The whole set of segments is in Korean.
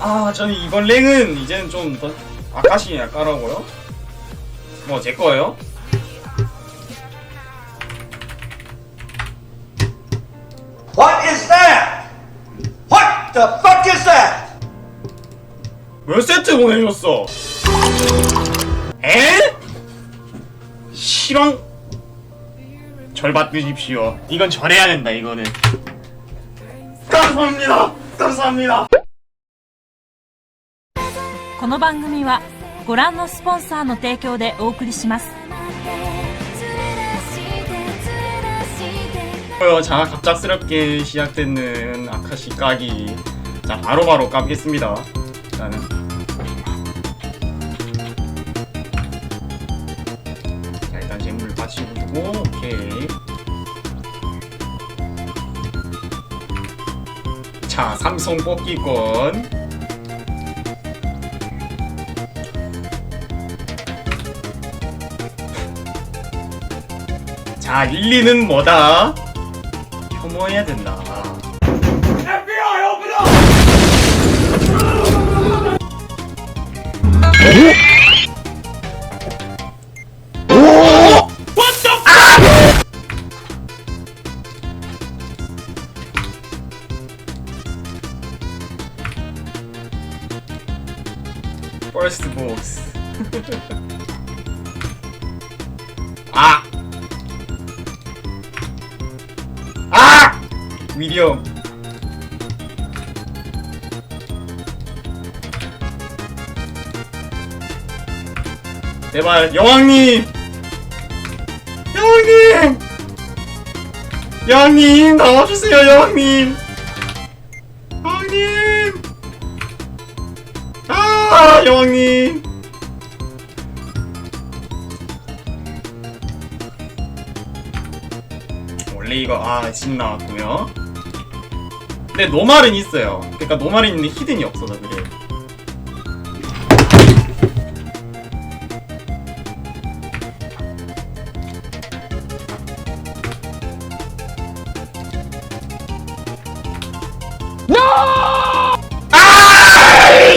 아 저는 이번 랭은 이제는 좀 더 아까시 까라고요? 뭐 제 거예요? What is that? What the fuck is that? 몇 세트 보내줬어? 에? 실황? 절 받으십시오. 이건 절해야 된다, 이거는. 감사합니다! 감사합니다! この番組はご覧のスポンサーの提供でお送りします 어, 자, 갑작스럽게 시작되는 아카시 까기. 자, 바로바로 까보겠습니다. 일단은. 자, 일단 재물 받치고 주고, 오케이. 자, 삼성 뽑기권. 자, 릴리는 뭐다? 혐오해야 된다. FBI, open up! 퍼스트 복스. 미디엄. 제발 여왕님! 여왕님! 여왕님 나와주세요 여왕님! 여왕님! 아 여왕님! 원래 이거 아진 나왔고요. 근데 노말은 있어요. 그러니까 노말은 있는데 히든이 없어서 그래.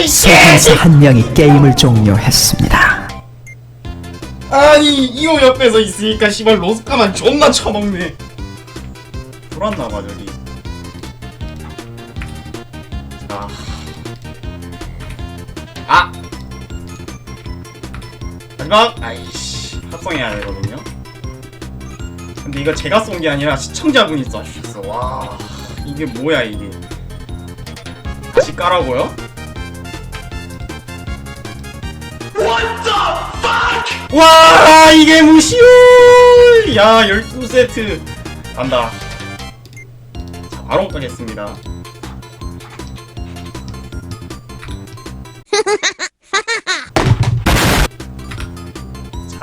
소환사 한 명이 게임을 종료했습니다. 아니 이호 옆에서 있으니까 씨발 로스카만 존나 처먹네. 돌았나봐 저기. 아. 아. 마지막. 아이씨 합성해야 되거든요. 근데 이거 제가 쏜 게 아니라 시청자분이 쏴주셨어. 와 이게 뭐야 이게. 다시 까라고요? 와 이게 무시오 야 12세트 간다 자 바로 가겠습니다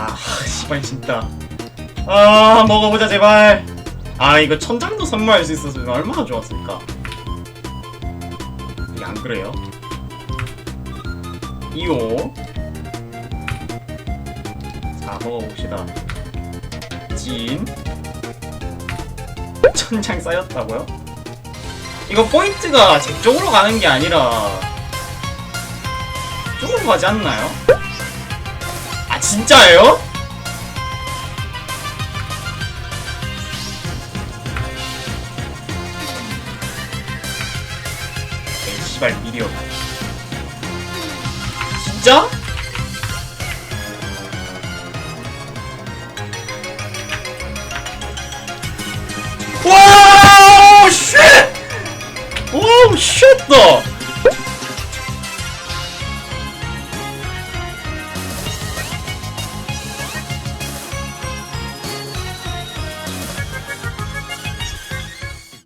자 씨발 진짜. 아 먹어보자 제발. 아 이거 천장도 선물할 수 있어서 얼마나 좋았을까? 이게 안 그래요? 2호 자 먹어봅시다. 진. 천장 쌓였다고요? 이거 포인트가 제 쪽으로 가는 게 아니라 쪽으로 가지 않나요? 아 진짜예요? 씨발 미디어 진짜? 와우 쉣! 오우 쉣다!